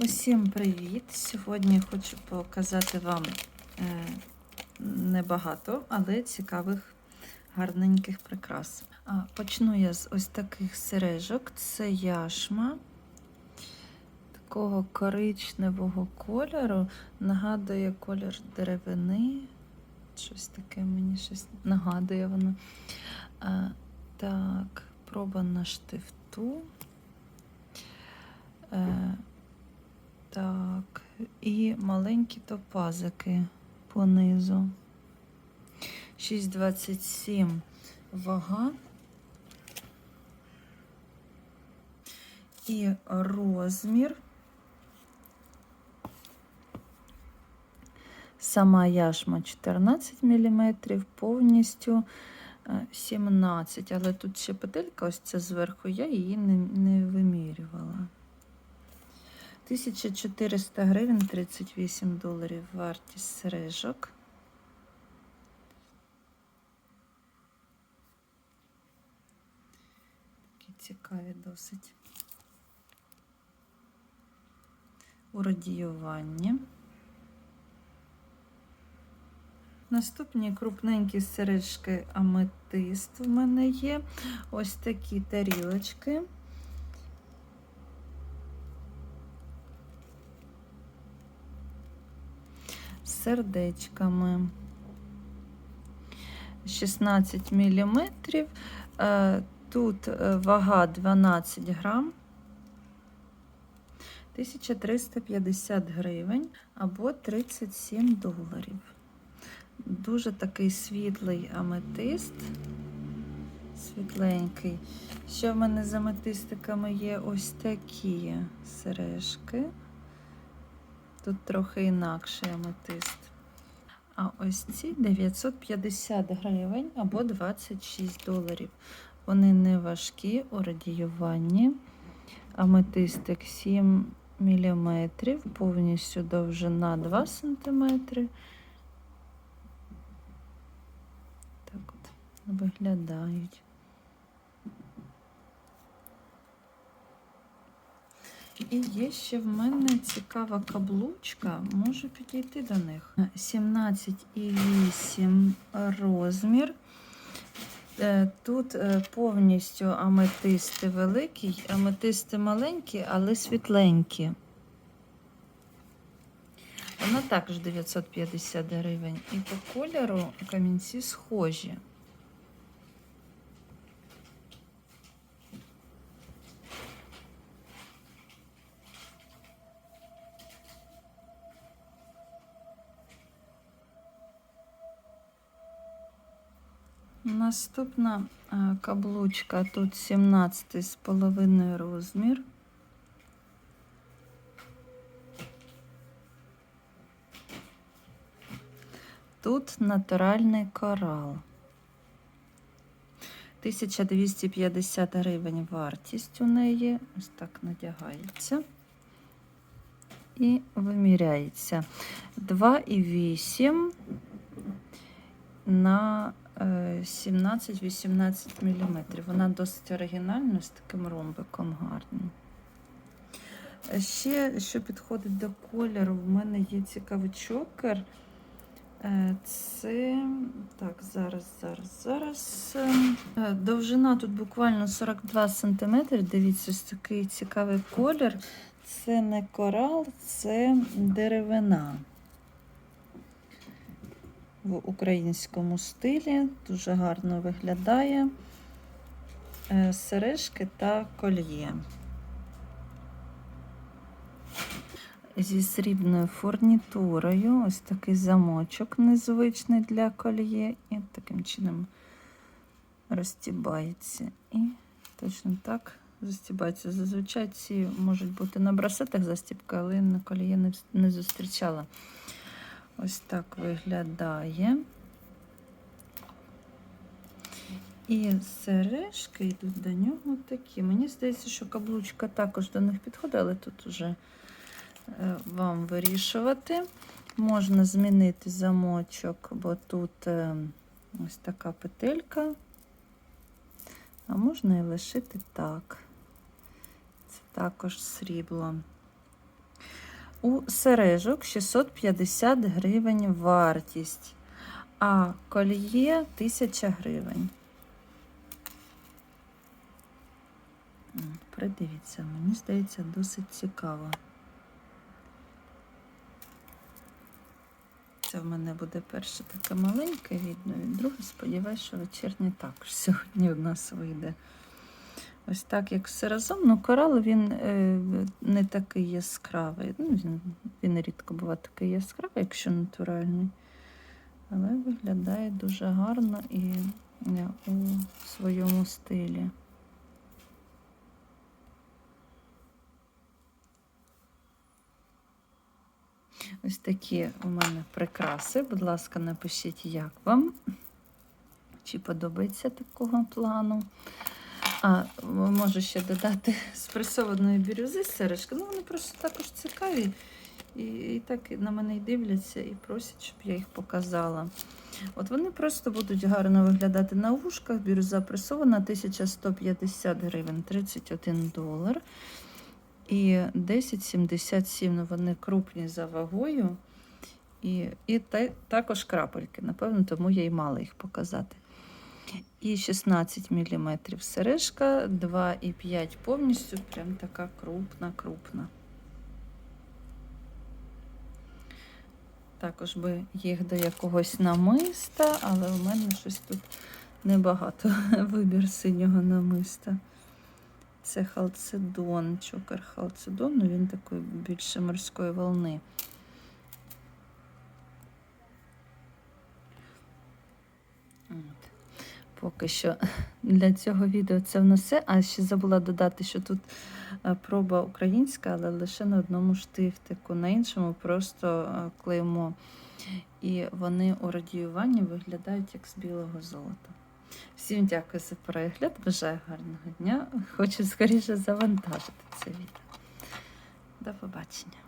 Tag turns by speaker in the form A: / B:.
A: Усім привіт! Сьогодні хочу показати вам е, небагато, але цікавих, гарненьких прикрас. Почну я з ось таких сережок. Це яшма такого коричневого кольору. Нагадує колір деревини. Щось таке мені щось нагадує воно. Так, проба на штифту. Е, так, і маленькі топазики понизу. 6,27 вага. І розмір. Сама яшма 14 мм, повністю е, 17 але тут ще петелька ось ця зверху, я її не, не вимірювала. 1400 гривень 38 доларів вартість сережок. Такі цікаві досить. У. Наступні крупненькі сережки аметист в мене є. Ось такі тарілочки. з сердечками. 16 мм. Тут е, вага 12 грам. 1350 гривень або 37 доларів. Дуже такий світлий аметист, світленький. Ще в мене з аметистиками є ось такі сережки. Тут трохи інакший аметист. А ось ці 950 гривень або 26 доларів. Вони не важкі у радіюванні. Аметистик 7 мм, повністю довжина 2 см. Так от виглядають. І є ще в мене цікава каблучка, можу підійти до них. 17,8 розмір. Е, Тут е, повністю аметисти великі, аметисти маленькі, але світленькі. Вона також 950 гривень. І по кольору камінці схожі. Наступна е, каблучка тут 17 з половиною розмір. Тут натуральний корал. 1250 гривень вартість у неї. Ось так надягається і виміряється. 2,8 на 17-18 мм. Вона досить оригінальна з таким ромбиком гарним. Ще, що підходить до кольору, в мене є цікавий чокер. Е, Це, так, зараз, зараз, зараз. Е, Довжина тут буквально 42 см. Дивіться, ось такий цікавий колір. Це не корал, це деревина в українському стилі, дуже гарно виглядає е, сережки та кольє. Зі срібною фурнітурою, ось такий замочок незвичний для кольє, і таким чином розтібається. І точно так застібається. Зазвичай ці можуть бути на брасетах застібка, але на кольє не, не зустрічала. Ось так виглядає. І сережки йдуть до нього такі. Мені здається, що каблучка також до них підходить, але тут вже е, вам вирішувати. Можна змінити замочок, бо тут е, ось така петелька, а можна і лишити так. Це також срібло. У сережок 650 гривень вартість, а кольє 1000 гривень. Придивіться, мені здається, досить цікаво. Це в мене буде перше таке маленьке відео, і друге, сподіваюся, що вечірнє також сьогодні у нас вийде. Ось так, як все разом. Ну, корал він е, не такий яскравий. Ну, він, він рідко буває такий яскравий, якщо натуральний. Але виглядає дуже гарно і е, у своєму стилі. Ось такі у мене прикраси. Будь ласка, напишіть, як вам. Чи подобається такого плану. А, можу ще додати спресованої бірюзи сережки. Ну, вони просто також цікаві. І, і так на мене й дивляться, і просять, щоб я їх показала. От вони просто будуть гарно виглядати на вушках. Бірюза пресована 1150 гривень, 31 долар. І 10,77, ну вони крупні за вагою. І, і та, також крапельки, напевно, тому я й мала їх показати. І 16 мм сережка, 2,5 повністю, прям така крупна-крупна. Також би їх до якогось намиста, але у мене щось тут небагато вибір синього намиста. Це халцедон, чокер халцедон, ну він такої більше морської волни. От. Поки що для цього відео це в нас все. А ще забула додати, що тут е, проба українська, але лише на одному штифтику, на іншому просто е, клеймо. І вони у радіюванні виглядають як з білого золота. Всім дякую за перегляд. Бажаю гарного дня. Хочу скоріше завантажити це відео. До побачення.